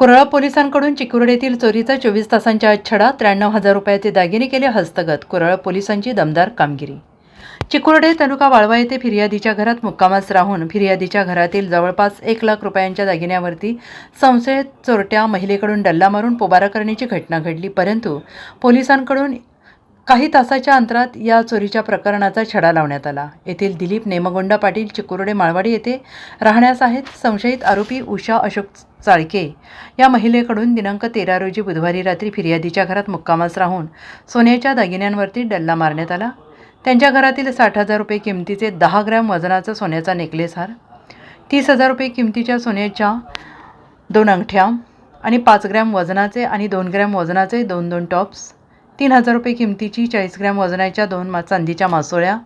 कुरळा पोलिसांकडून चिकुर्डीतील चोरीचा चोवीस तासांच्या आत छडा त्र्याण्णव हजार रुपयाचे दागिने केले हस्तगत कुरळा पोलिसांची दमदार कामगिरी. चिकुर्डे तालुका वाळवा येथे फिर्यादीच्या घरात मुक्कामास राहून फिर्यादीच्या घरातील जवळपास एक लाख रुपयांच्या दागिन्यावरती संशयित चोरट्या महिलेकडून डल्ला मारून पोबारा करण्याची घटना घडली परंतु पोलिसांकडून काही तासाच्या अंतरात या चोरीच्या प्रकरणाचा छडा लावण्यात आला. येथील दिलीप नेमगोंडा पाटील चिकुर्डे माळवाडी येथे राहण्यास आहेत. संशयित आरोपी उषा अशोक चाळके या महिलेकडून दिनांक तेरा रोजी बुधवारी रात्री फिर्यादीच्या घरात मुक्कामास राहून सोन्याच्या दागिन्यांवरती डल्ला मारण्यात आला. त्यांच्या घरातील साठ हजार रुपये किमतीचे दहा ग्रॅम वजनाचा सोन्याचा नेकलेस हार तीस हजार रुपये किमतीच्या सोन्याच्या दोन अंगठ्या आणि पाच ग्रॅम वजनाचे आणि दोन ग्रॅम वजनाचे दोन दोन टॉप्स तीन हजार रुपये किमतीची चाळीस ग्रॅम वजनाच्या दोन मा चांदीच्या मासोळ्या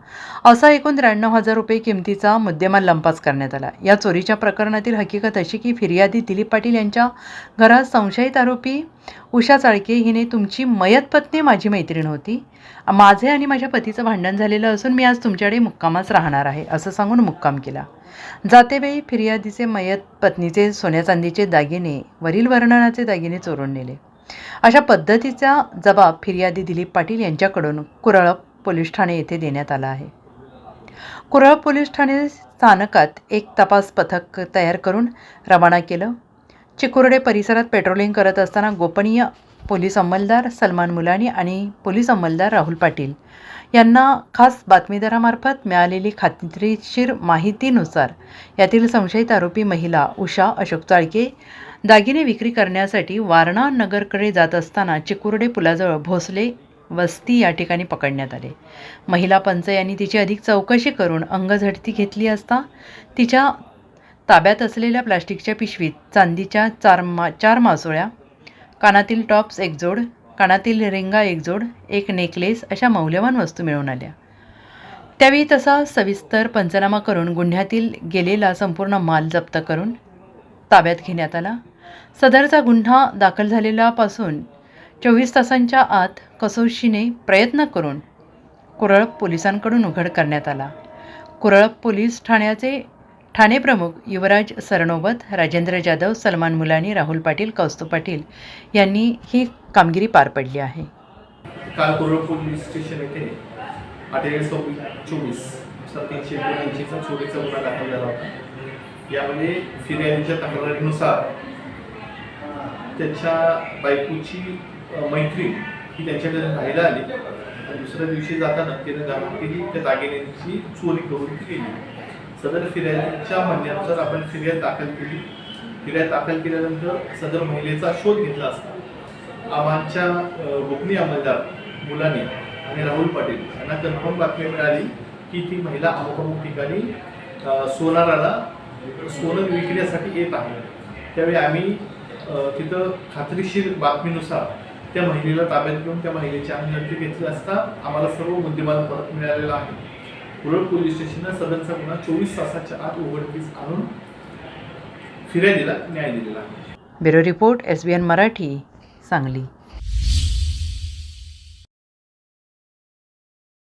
असा एकूण त्र्याण्णव हजार रुपये किमतीचा मुद्देमाल लंपास करण्यात आला. या चोरीच्या प्रकरणातील हकीकत अशी की फिर्यादी दिलीप पाटील यांच्या घरात संशयित आरोपी उषा चाळके हिने तुमची मयत पत्नी माझी मैत्रीण होती. माझे आणि माझ्या पतीचं भांडण झालेलं असून मी आज तुमच्याकडे मुक्कामाच राहणार आहे असं सांगून मुक्काम केला. जातेवेळी फिर्यादीचे मयत पत्नीचे सोन्या चांदीचे दागिने वरील वर्णनाचे दागिने चोरून नेले. अशा पद्धतीचा जबाब फिर्यादी दिलीप पाटील यांच्याकडून कुरळप पोलीस ठाणे येथे देण्यात आला आहे. कुरळप पोलीस ठाणे स्थानकात एक तपास पथक तयार करून रवाना केलं. चिकुर्डे परिसरात पेट्रोलिंग करत असताना गोपनीय पोलीस अंमलदार सलमान मुलानी आणि पोलीस अंमलदार राहुल पाटील. यांना खास बातमीदारामार्फत मिळालेली खात्रीशीर माहितीनुसार यातील संशयित आरोपी महिला उषा अशोक चाळके दागिने विक्री करण्यासाठी वारणा नगरकडे जात असताना चिकुर्डे पुलाजवळ भोसले वस्ती या ठिकाणी पकडण्यात आले. महिला पंच यांनी तिची अधिक चौकशी करून अंगझडती घेतली असता तिच्या ताब्यात असलेल्या प्लास्टिकच्या पिशवीत चांदीच्या चार मा चार मासोळ्या कानातील टॉप्स एक जोड कानातील रिंगा एक जोड एक नेकलेस अशा मौल्यवान वस्तू मिळून आल्या. त्यावेळी तसा सविस्तर पंचनामा करून गुन्ह्यातील गेलेला संपूर्ण माल जप्त करून ताब्यात घेण्यात आला. सदरचा गुन्हा दाखल झालेल्यापासून चोवीस तासांच्या आत कसोशीने प्रयत्न करून कुरळप पोलिसांकडून उघड करण्यात आला. कुरळप पोलीस ठाण्याचे ठाणे प्रमुख युवराज सरनोबत राजेंद्र जाधव सलमान मुलानी राहुल पाटील कौस्तुभ पाटील यांनी ही कामगिरी पार पडली आहे. काल कुरळ पोलीस स्टेशन येथे अठ्ठेचाळीस चोवीसनुसार तीनशे एकोणऐंशीचा चोरीचा गुन्हा दाखल झाला होता. यामध्ये फिर्यादीच्या तक्रारीनुसार त्यांच्या बायकोची मैत्री ही त्यांच्याकडे राहायला आली. दुसऱ्या दिवशी जाताना तिने घरातील त्या दागिन्यांची चोरी करून ती गेली सदर फिर्यादीच्या म्हणण्यानुसार आपण फिर्याद दाखल केली. फिर्याद दाखल केल्यानंतर सदर महिलेचा शोध घेतला असता आम्हाच्या अ, गोपनीय अंमलदार मुलाने आणि राहुल पाटील यांना कन्फर्म बातमी मिळाली की ती महिला अमुक अमुक ठिकाणी सोनाराला सोनं विकण्यासाठी येत आहे. त्यावेळी आम्ही तिथं खात्रीशीर बातमीनुसार त्या महिलेला ताब्यात घेऊन त्या महिलेची आम्ही नक्की घेतली असता आम्हाला सर्व मुद्देमाल परत मिळालेला आहे. उरळ पोलीस स्टेशननं सदरचा गुन्हा चोवीस तासाच्या आत उघडकीस आणून फिर्या दिला न्याय दिलेला bureau report S B N Marathi Sangli.